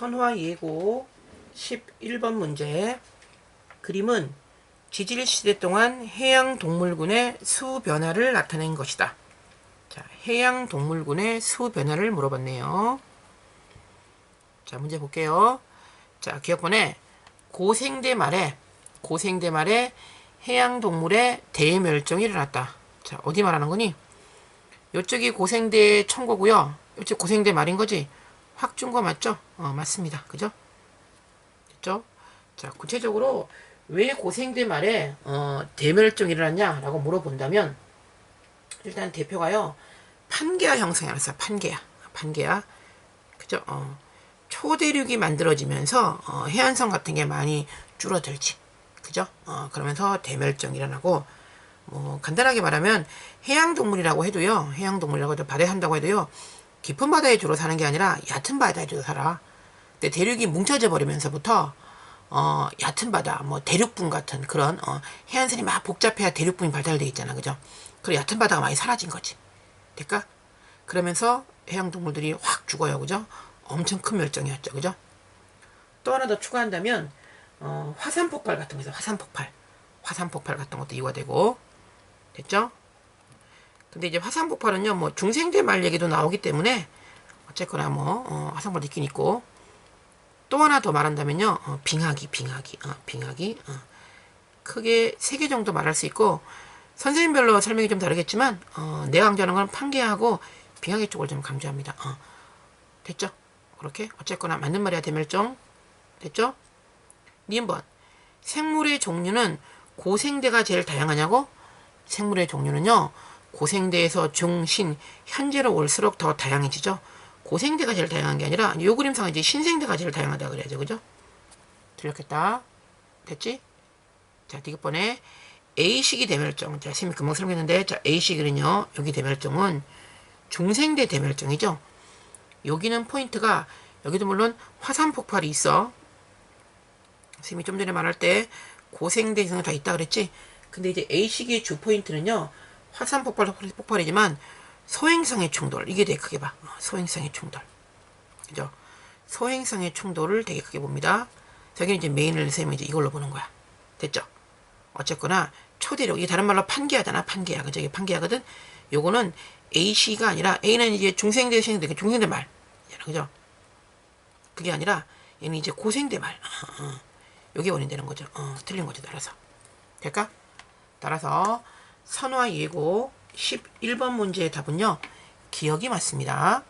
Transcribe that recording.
선화 예고 11번 문제 그림은 지질 시대 동안 해양 동물군의 수 변화를 나타낸 것이다. 자, 해양 동물군의 수 변화를 물어봤네요. 자, 문제 볼게요. 자, 기억번에 고생대 말에 고생대 말에 해양 동물의 대멸종이 일어났다. 자, 어디 말하는 거니? 요쪽이 고생대 청고고요. 요쪽 고생대 말인 거지. 확 준 거 맞죠? 어, 맞습니다. 그죠? 됐죠? 자, 구체적으로 왜 고생대 말에 어, 대멸종이 일어났냐라고 물어본다면 일단 대표가요. 판게아 형성이 일어났어요. 판게아. 판게아. 그죠? 어, 초대륙이 만들어지면서 어, 해안성 같은 게 많이 줄어들지. 그죠? 어, 그러면서 대멸종이 일어나고 뭐 간단하게 말하면 해양 동물이라고 해도요. 해양 동물이라고 해도 산다고 해도요. 깊은 바다에 주로 사는 게 아니라 얕은 바다에 주로 살아. 근데 대륙이 뭉쳐져 버리면서부터 어, 얕은 바다, 뭐 대륙분 같은 그런 어, 해안선이 막 복잡해야 대륙분이 발달돼 있잖아, 그죠? 그리고 얕은 바다가 많이 사라진 거지. 될까? 그러면서 해양 동물들이 확 죽어요, 그죠? 엄청 큰 멸종이었죠, 그죠? 또 하나 더 추가한다면 어, 화산 폭발 같은 거 있어, 화산 폭발, 화산 폭발 같은 것도 이유가 되고, 됐죠? 근데 이제 화산 폭발은요, 뭐 중생대 말 얘기도 나오기 때문에 어쨌거나 뭐 어, 화산 폭발 있긴 있고 또 하나 더 말한다면요, 어, 빙하기, 빙하기, 어, 빙하기. 어. 크게 세 개 정도 말할 수 있고 선생님별로 설명이 좀 다르겠지만 어, 내가 강조하는 건 판계하고 빙하기 쪽을 좀 강조합니다. 어. 됐죠? 그렇게 어쨌거나 맞는 말이야 대멸종 됐죠? 니은번 생물의 종류는 고생대가 제일 다양하냐고? 생물의 종류는요 고생대에서 중신 현재로 올수록 더 다양해지죠. 고생대가 제일 다양한 게 아니라 요 그림상 이제 신생대가 제일 다양하다 그래야죠, 그죠? 틀렸겠다. 됐지? 자, 디귿번에 A식이 대멸종. 자, 쌤이 금방 설명했는데, 자, A식은요, 여기 대멸종은 중생대 대멸종이죠. 여기는 포인트가, 여기도 물론 화산 폭발이 있어. 쌤이 좀 전에 말할 때 고생대 이상은 다 있다 그랬지? 근데 이제 A식의 주 포인트는요, 화산 폭발, 폭발이지만 소행성의 충돌. 이게 되게 크게 봐. 어, 소행성의 충돌. 그죠? 소행성의 충돌을 되게 크게 봅니다. 저기는 이제 메인을 쌤이 이제 이걸로 보는 거야. 됐죠? 어쨌거나 초대력. 이게 다른 말로 판계하잖아. 판계야. 그죠? 이게 판계하거든. 요거는 A씨가 아니라 A는 이제 중생대 생대 중생대 말. 그죠? 그게 아니라 얘는 이제 고생대 말. 요게 원인 되는 거죠. 어, 틀린 거죠. 따라서. 될까? 따라서 선화 예고 11번 문제의 답은요. 기억이 맞습니다.